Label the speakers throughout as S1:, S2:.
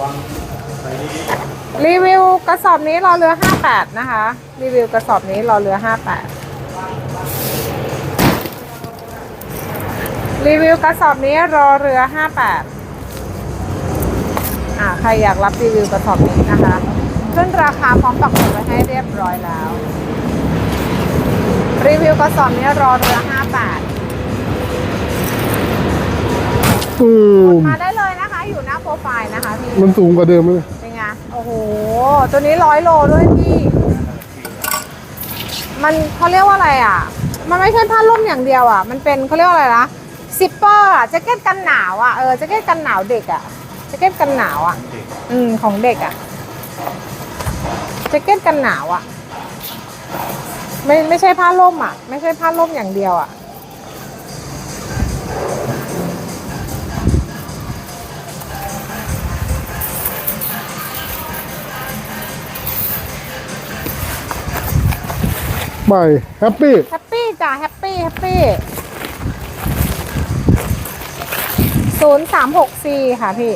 S1: วังใส่นี้
S2: รีวิวกระสอบนี้รอเรือ 58 นะคะ รีวิวกระสอบนี้รอเรือ 58 รีวิวกระสอบนี้รอเรือ 58 อ่าใครอยากรับรีวิวกระสอบนี้นะคะขึ้นราคาพร้อมปักหมุดไว้ให้เรียบร้อยแล้ว รีวิวกระสอบนี้รอเรือ 58
S3: ตูม
S2: มาได้เลยนะคะ อยู่หน้าโปรไฟล์นะคะพี่
S3: มันสูงกว่าเดิมไหมเนี่ย
S2: เป็นไงโอ้โห ตัวนี้ร้อยโลด้วยพี่ มันเขาเรียกว่าอะไรอะ มันไม่ใช่ผ้าร่มอย่างเดียวอะ มันเป็นเขาเรียกว่าอะไรนะซิปเปอร์อะแจ็คเก็ตกันหนาวอะเออแจ็คเก็ตกันหนาวเด็กอะแจ็คเก็ตกันหนาวอะ อืมของเด็กอะแจ็คเก็ตกันหนาวอะ ไม่ไม่ใช่ผ้าร่มอะ ไม่ใช่ผ้าร่มอย่างเดียวอะ
S3: ใบแฮปปี้
S2: แฮปปี้จ้ะแฮปปี้แฮปปี้ศูนย์สามหกสี่ค่ะพี่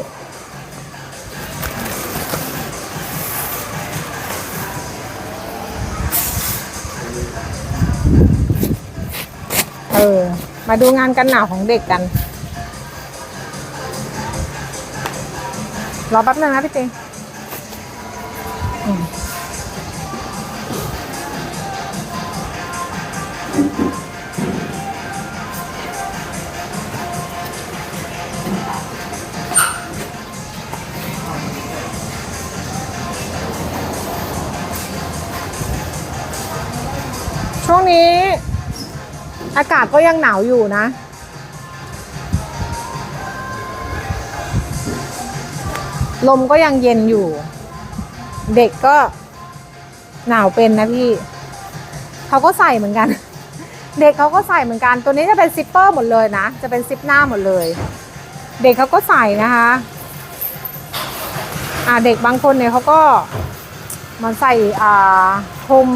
S2: เออ มาดูงานกันหนาวของเด็กกัน รอแป๊บนึงนะพี่ติง อากาศก็ยังหนาวอยู่นะ ลมก็ยังเย็นอยู่ เด็กก็หนาวเป็นนะพี่ เขาก็ใส่เหมือนกัน เด็กเขาก็ใส่เหมือนกัน ตัวนี้จะเป็นซิปเปอร์หมดเลยนะ จะเป็นซิปหน้าหมดเลย เด็กเขาก็ใส่นะคะ อ่าเด็กบางคนเนี่ยเขาก็มันใส่อ่าคลุม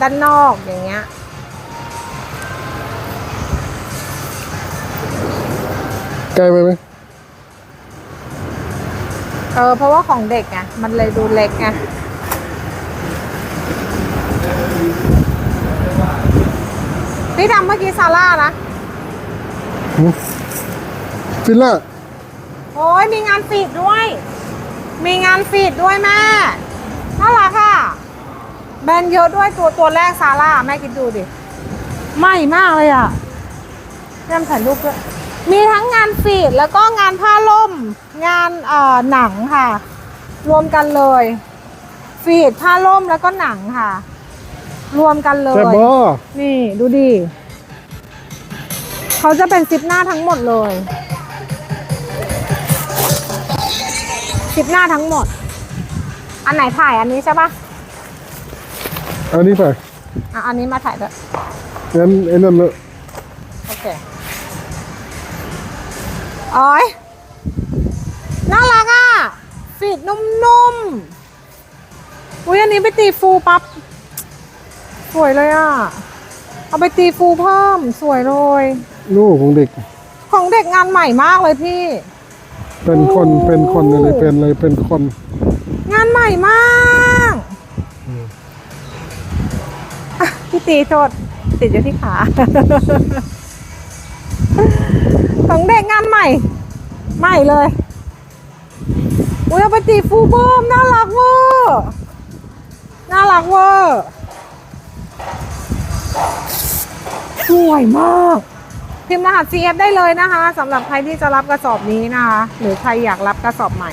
S2: ด้านนอกอย่างเงี้ย
S3: ไกลไปไหม
S2: เออเพราะว่าของเด็กไงมันเลยดูเล็กไงพี่ดำเมื่อกี้ซาร่านะ
S3: หึฟิลล่า
S2: โอ้ยมีงานฟีดด้วย มีงานฟีดด้วยแม่น่ารักค่ะแบรนด์เยอะด้วยตัวตัวแรกซาร่าแม่คิดดูดิ ใหม่มากเลยอะแม่ถ่ายรูปด้วย มีทั้งงานฟีดแล้วก็งานผ้าล่ม งานเอ่อหนังค่ะ รวมกันเลย ฟีดผ้าล่มแล้วก็หนังค่ะ รวมกันเลย
S3: แซ่บบอ
S2: นี่ดูดิ เขาจะเป็นซิปหน้าทั้งหมดเลยซิปหน้าทั้งหมด อันไหนถ่ายอันนี้ใช่ปะ
S3: อันนี้ไป
S2: อะอันนี้มาถ่ายด้วย
S3: งั้นไอ้นั่นเลย
S2: โอเค อ๋อยน่ารักอะฟีดนุ่มๆ อุ้ยอันนี้ไปตีฟูปั๊บ สวยเลยอะ เอาไปตีฟูเพิ่ม สวยเลย
S3: นู่นของเด็ก
S2: ของเด็กงานใหม่มากเลยพี่
S3: เป็นคน
S2: โอ้
S3: เป็นคนอะไรเป็นอะไรเป็นคน
S2: งานใหม่มากอะพี่ตีโทษติดอยู่ที่ขา ของเด็กงานใหม่ ใหม่เลย อุ้ยเอาไปตีฟูเบิ้มน่ารักเวอร์น่ารักเวอร์สวยมาก พิมพ์รหัส CF ได้เลยนะคะสำหรับใครที่จะรับกระสอบนี้นะคะ หรือใครอยากรับกระสอบใหม่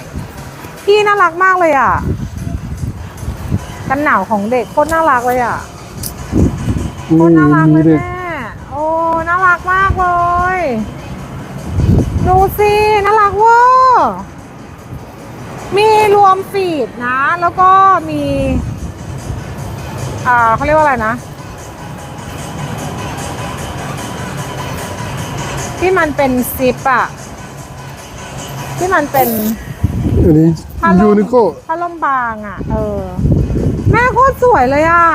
S2: พี่น่ารักมากเลยอะ กันหนาวของเด็กโคตรน่ารักเลยอะโคตรน่ารักเลยแม่โอ้ น่ารักมากเลย ดูสิน่ารักเวอร์มีรวมฟีดนะ แล้วก็มีอ่าเขาเรียกว่าอะไรนะ ที่มันเป็นซิปอะที่มันเป็น
S3: อันนี้
S2: ผ้าล่
S3: ยู
S2: ม
S3: นิโก
S2: ผ้าล่มบางอะเออ แม่โคตรสวยเลยอะ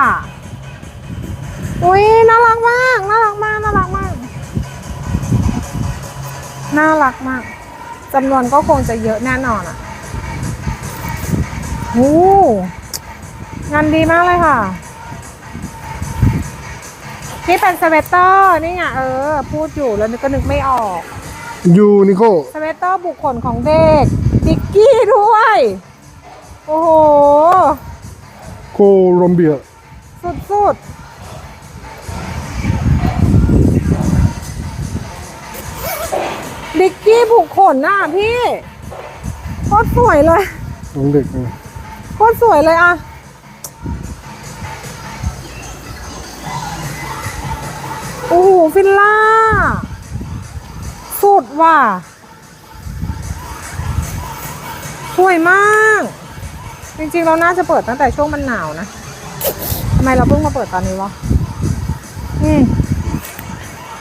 S2: อุ้ยน่ารักมาก น่ารักมาก น่ารักมาก น่ารักมากจำนวนก็คงจะเยอะแน่นอนอะโอ้งานดีมากเลยค่ะ นี่เป็นสเวตเตอร์นี่ไงเออ พูดอยู่แล้วนึกก็นึกไม่ออก
S3: ยูนิโค
S2: สเวตเตอร์บุคคลของเด็ก ดิกกี้ด้วย โอ้โห
S3: โคลอมเบีย
S2: สุดๆ ดิกกี้บุคคลน่ะพี่โคตรสวยเลย
S3: ของเด็กนะ
S2: โคตรสวยเลยอะโอ้โหฟิลล่า สุดว่ะสวยมาก จริงๆ เราน่าจะเปิดตั้งแต่ช่วงมันหนาวนะทำไมเราเพิ่งมาเปิดตอนนี้วะอืม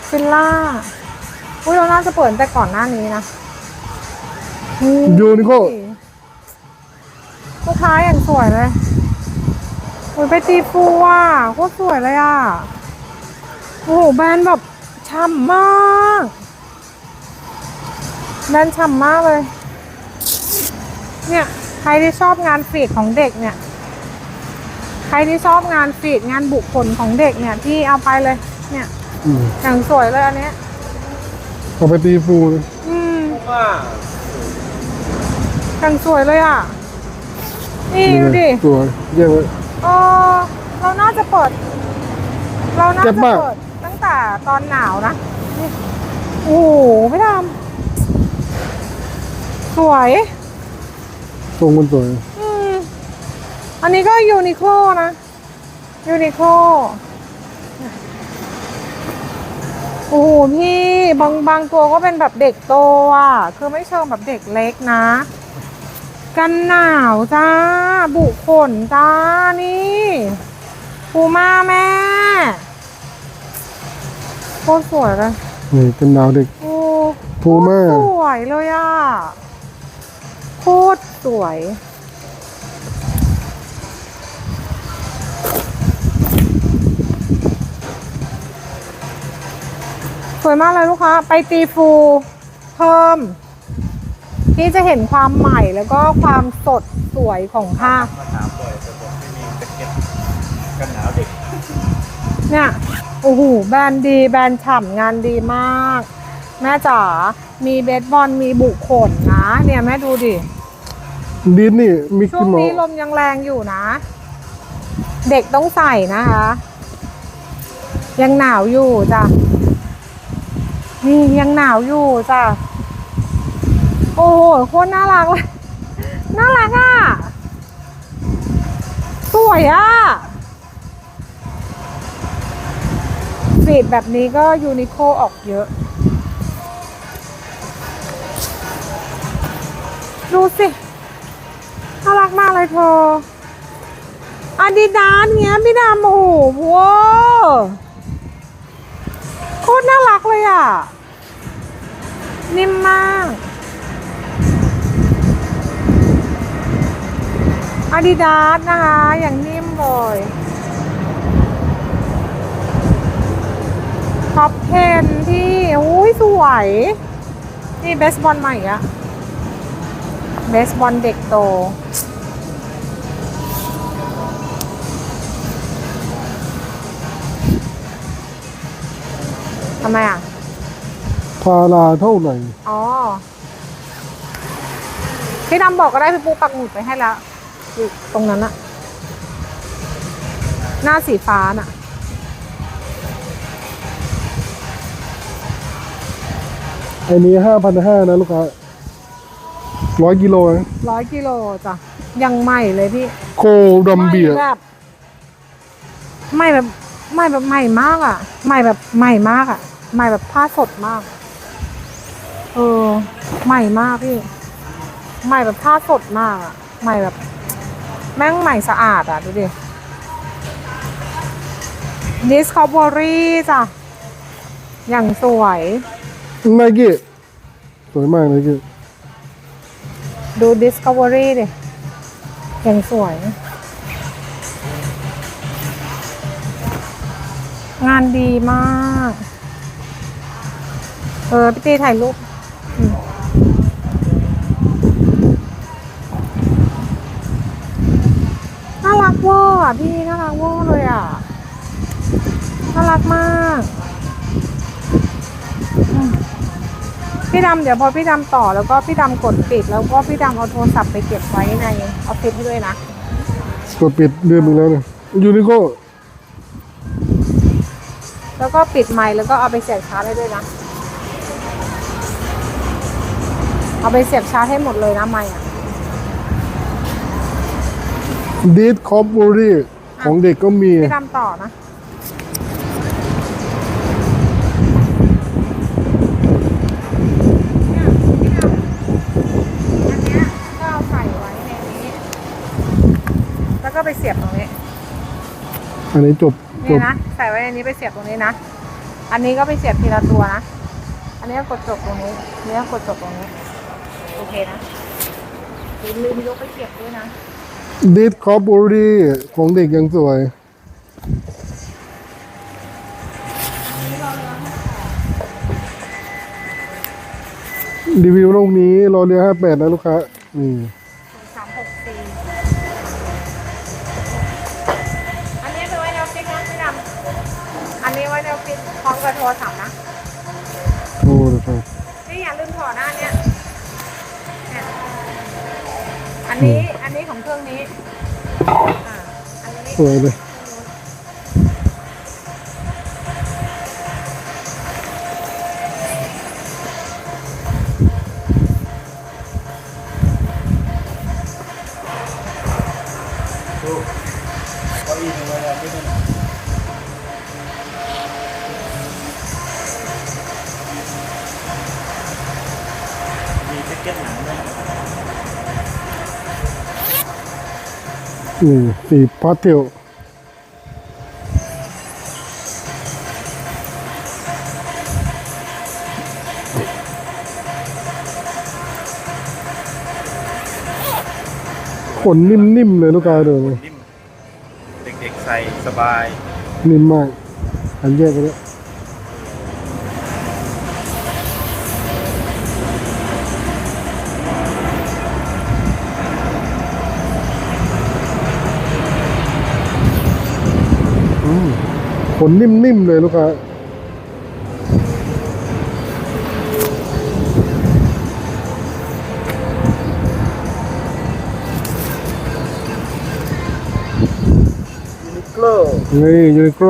S2: ฟิลล่า อุ้ยเราน่าจะเปิดตั้งแต่ก่อนหน้านี้นะอืม
S3: ยูนิโค
S2: ลูกค้าอย่างสวยเลยโอ้ยไปตีฟูอะโคตรสวยเลยอะ โอ้โหแบรนด์แบบฉ่ำมากแบรนด์ฉ่ำมากเลย เนี่ยใครที่ชอบงานฟีดของเด็กเนี่ย ใครที่ชอบงานฟีดงานบุคคลของเด็กเนี่ยที่เอาไปเลย เนี่ย
S3: อืม
S2: อย่างสวยเลยอันเนี้ย
S3: เอาไปตีฟูเลย
S2: อืมอย่างสวยเลยอะ นี่ดูดิ
S3: สวยเยี่ยมเลย
S2: เออเราน่าจะเปิด เราน่า
S3: เจ็
S2: จะ
S3: บมาก
S2: เปิดตั้งแต่ตอนหนาวนะนี่โอ้โหไม่ทำสวย
S3: ทรงมันสวย
S2: อืม อันนี้ก็ยูนิโคนะยูนิโค โอ้โหพี่บางบางตัวก็เป็นแบบเด็กโตอะ คือไม่เชิงแบบเด็กเล็กนะ กันหนาวจ้า บุขนจ้า นี่ปูม่าแม่โคตรสวยเลย
S3: นี่เป็นดาวเด็ก
S2: โอ้
S3: พูม่า
S2: โคตรสวยเลยอะ โคตรสวย สวยมากเลยลูกค้า ไปตีฟูเพิ่มที่จะเห็นความใหม่แล้วก็ความสดสวยของผ้า
S1: มาถามบ่อยแต่บอกไม่มีแจ็คเก็ตกันหนาวเด็ก
S2: เนี่ยโอ้โหแบรนด์ดี แบรนด์ฉ่ำงานดีมาก แม่จ๋ามีเบสบอลมีบุขนนะ เนี่ยแม่ดูดิ
S3: ดิสนี่มิก
S2: ช่ว
S3: กี้
S2: ง
S3: เมา
S2: นี้ล
S3: ส์
S2: มยังแรงอยู่นะ เด็กต้องใส่นะคะ ยังหนาวอยู่จ้ะ นี่ยังหนาวอยู่จ้ะ โอ้โหโคตรน่ารักเลย น่ารักอะ สวยอะฟีแบบนี้ก็ยูนิโคออกเยอะ ดูสิ น่ารักมากเลยเธออาดิดาสเงี้ยพี่ดำโอ้โหว้าว โคตรน่ารักเลยอะ นิ่มมากอาดิดาสนะคะ อย่างนิ่มเลยท็อป10ที่อุ้ยสวย นี่เบสบอลใหม่อะเบสบอลเด็กโต ทำไมอะ
S3: พาราเท่าไหร่
S2: อ๋อ พี่ดำบอกก็ได้พี่ปูปักหมุดไปให้แล้วอยู่ตรงนั้นอะหน้าสีฟ้าน่ะ
S3: อันนี้ห้าพันห้านะลูกค้าร้อยกิโลนะ
S2: ร้อยกิโลจ้ะ ยังใหม่เลยพี่
S3: โคลอมเบีย
S2: ใหม่แบบใหม่แบบใหม่แบบใหม่มากอะใหม่แบบใหม่มากอะ ใหม่แบบผ้าสดมาก เออ ใหม่มากพี่ ใหม่แบบผ้าสดมากอะใหม่แบบ แม่งใหม่สะอาดอะดูดิ Discovery จ้ะ อย่างสวย
S3: ไนกี้สวยมากไนกี้
S2: ดู Discovery ดิ อย่างสวย งานดีมาก เออพี่ตีถ่ายรูปอืมพี่น่ารักเวอร์เลยอะน่ารักมากอืมพี่ดำเดี๋ยวพอพี่ดำต่อแล้วก็พี่ดำกดปิด แล้วก็พี่ดำเอาโทรศัพท์ไปเก็บไว้ในออฟฟิศให้ด้วยนะ
S3: กดปิดเดือนหนึ่งแล้วเนี่ยยูนิโก้
S2: แล้วก็ปิดไมค์แล้วก็เอาไปเสียบชาร์จได้ด้วยนะ เอาไปเสียบชาร์จให้หมดเลยนะไมค์อะ
S3: ดีดคอปบูรี่ของเด็กก็มี
S2: พี่ดำต่อนะเนี่ยพี่ดำอันเนี้ยก็เอาใส่ไว้ในนี้ แล้วก็ไปเสียบตรงนี้
S3: อันนี้จบจ
S2: นี่
S3: บ
S2: นะ ใส่ไว้ในนี้ไปเสียบตรงนี้นะ อันนี้ก็ไปเสียบทีละตัวนะ อันนี้ก็กดจบตรงนี้อันนี้ก็กดจบตรงนี้ โอเคนะอย่าลืมยกไปเก็บด้วยนะ
S3: ดีดคอปบูรี่ของเด็กยังสวยรีวิวโลกนี้รอเรือห้าแปดนะลูกค้านี่
S2: สามหกสี่อันนี้ไปไว้ในออฟฟิศนะพี่ดำอันนี้ไว้ในออฟฟิศพร้อมกับโทรศัพท์นะ
S3: อัน
S2: นี้ อันนี้ของเครื่องนี้อ่าอันนี้
S3: สวยเลย
S1: นี่
S3: สีพาสเทลขนนิ่มๆเลยลูกค้าเดี๋ยวนี้
S1: นิ่มเด็กๆใส่สบาย
S3: นิ่มมาก อันแยกไปแล้ว ขนนิ่มๆเลยลูกค้า
S1: ยูนิโคล
S3: นี่ยูนิโคล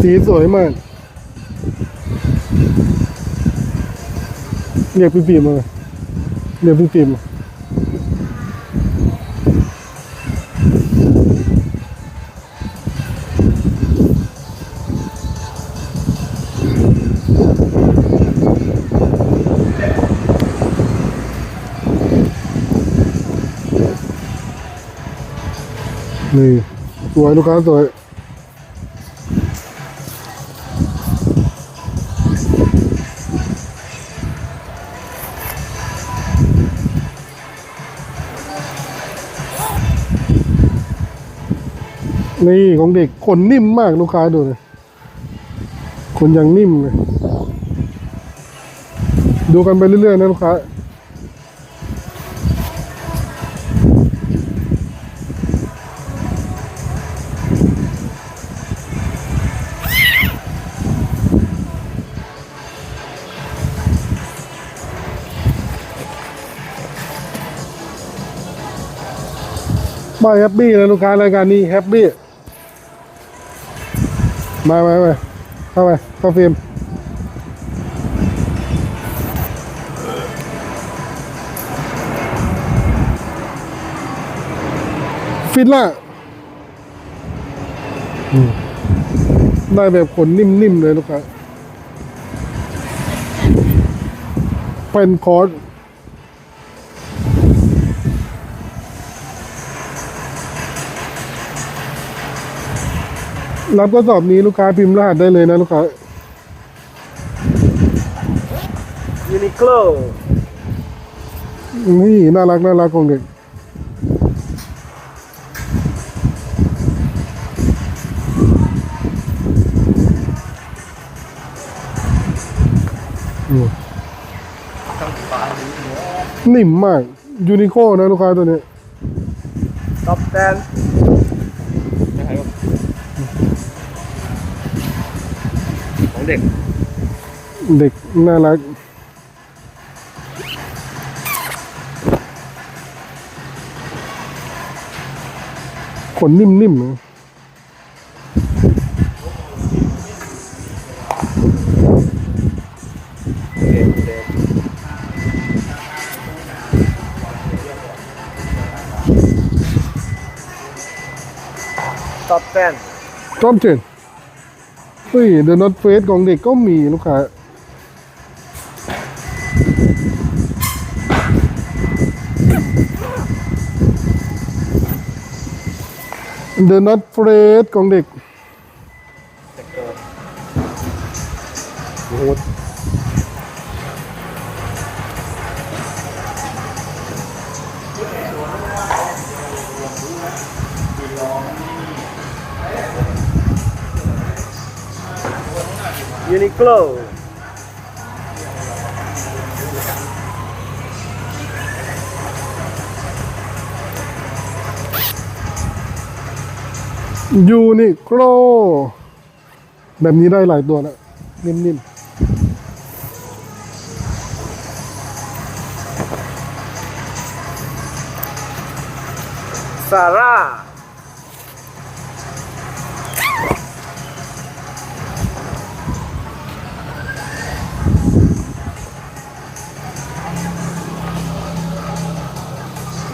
S3: สีสวยมากเรียกพี่ฟิล์มมาเรียกพี่ฟิล์มมานี่ สวยลูกค้าสวยนี่ของเด็กขนนิ่มมากลูกค้าดูเลยขนอย่างนิ่มเลยดูกันไปเรื่อยๆนะลูกค้า บายแฮปปี้นะลูกค้ารายการนี้แฮปปี้มามามาเข้าไปเข้าฟิล์มฟิตละได้แบบขนนิ่มๆเลยลูกค้าเป็นคอร์ส รับกระสอบนี้ลูกค้าพิมพ์รหัสได้เลยนะลูกค้า
S1: ยูนิโคล
S3: นี่น่ารักน่ารักของเด็กอืม
S1: ทั้งปลาดีหัว
S3: นิ่มมากยูนิโคนะลูกค้าตัวนี้
S1: ท็อปแดน็ก
S3: เด็กน่ารักขนนิ่มๆนะ
S1: top
S3: 10. Top 10. เฮ้ยเดอะนอตเฟสของเด็กก็มีลูกค้าเดอะนอตเฟสของเด็ก
S1: ยูนิโคล
S3: ยูนิโคลแบบนี้ได้หลายตัวนะนิ่ม
S1: ซาร่า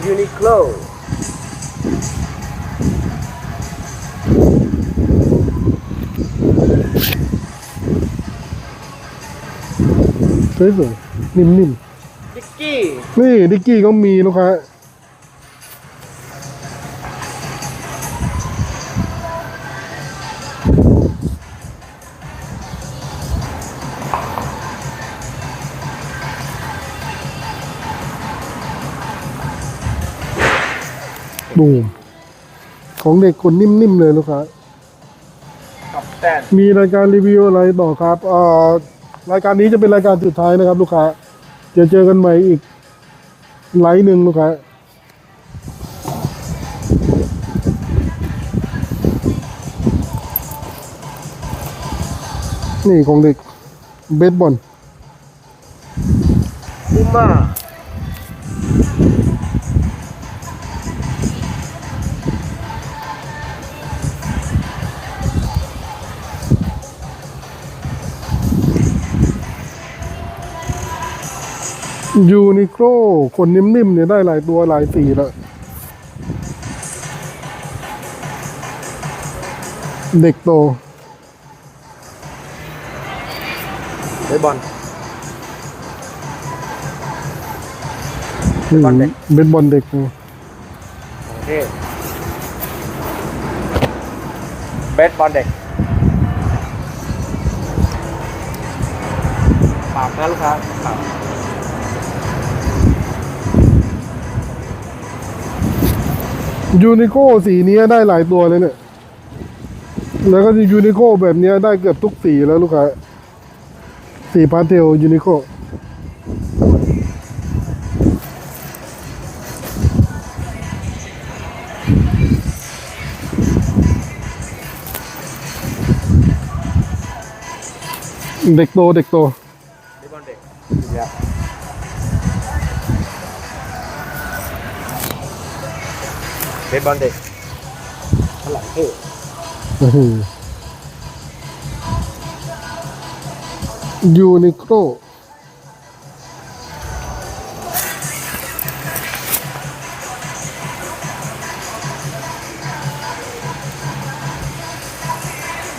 S1: ยูนิโคล
S3: ๆสวยๆนิ่ม
S1: ดิกกี้
S3: ๆนี่ดิกกี้ก็มีลูกค้า ดูมของเด็กคนนิ่มๆเลยลูกค้า
S1: ท็อปแดน
S3: มีรายการรีวิวอะไรต่อครับเอ่อรายการนี้จะเป็นรายการสุดท้ายนะครับ ลูกค้าจะเจอกันใหม่อีกไลฟ์หนึ่งลูกค้านี่ของเด็กเบสบอล
S1: พูม่า
S3: ยูนิโคลคนนิ่มๆเนี่ยได้หลายตัวหลายสีแล้วเด็กโต
S1: เบสบอล
S3: อืม
S1: บอลเด็ก
S3: เบสบอลเด็กนะ
S1: โอเคเบสบอลเด็กปากนะลูกค้าปาก
S3: ยูนิโคสีนี้ได้หลายตัวเลยเนี่ย แล้วก็ยูนิโคแบบเนี้ยได้เกือบทุกสีแล้วลูกค้า สีพาเทลยูนิโคเด็กโตเด็กโต
S1: เบสบอลเด็ก เนี่ยเบสบอลเด็กข้างหลังเท่
S3: ยูนิโคล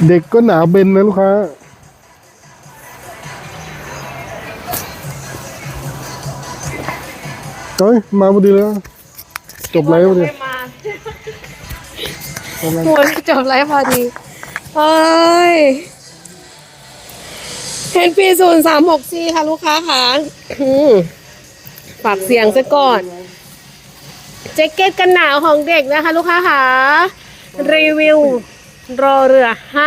S3: เด็กก็หนาเบนนะลูกค้า เฮ้ย มาพอดีเลยนะจบไลฟ์พอดี
S2: หมดจบไลฟ์พอดีเอ้ยเฮนปีศูนย์สามหกซีค่ะ ลูกค้าค่ะฝากเสียงซะก่อน แจ็คเก็ตกันหนาวของเด็กนะคะ ลูกค้าค่ะ รีวิว รอเรือห้า